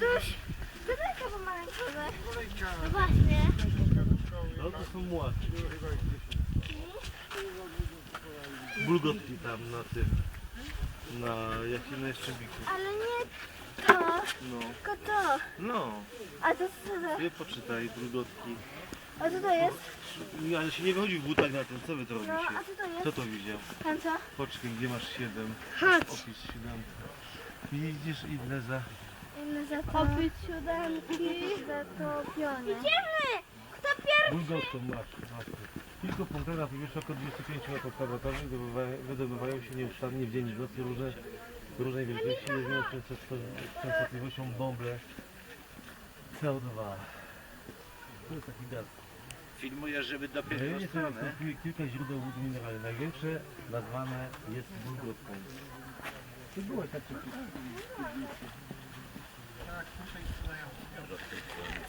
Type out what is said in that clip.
Duduś, dodajka pomarańczowe. No właśnie. No to są młodzi. Bulgotki tam na tym. Na jakie na Jaszczębiku. Ale nie to, No. tylko to. No. A to co to? Wie poczytaj bulgotki. A co to jest? Ale się nie wychodzi w butach na tym, co wy to No, robicie? a co to jest? Kto to widział? Tam co? Poczekaj, gdzie masz 7? Chodź. Opis 7. Widzisz ile za... Za to. Siódemki. Zatopione. Idziemy! Kto pierwszy? Bulgotką masz. masz. Kilku punktach na powierzchni około 25 metrów kwadratowych wydobywają, wydobywają się nieustannie w dzień i w nocy różne, różnej wielkości, różnią często- częstotliwością bąble CO2. To jest taki gaz. Filmujesz, żeby W dopiąć rejonie do są strony. występuje kilka źródeł wód mineralnych. Największe nazwane jest bulgotką. To było tak Yeah.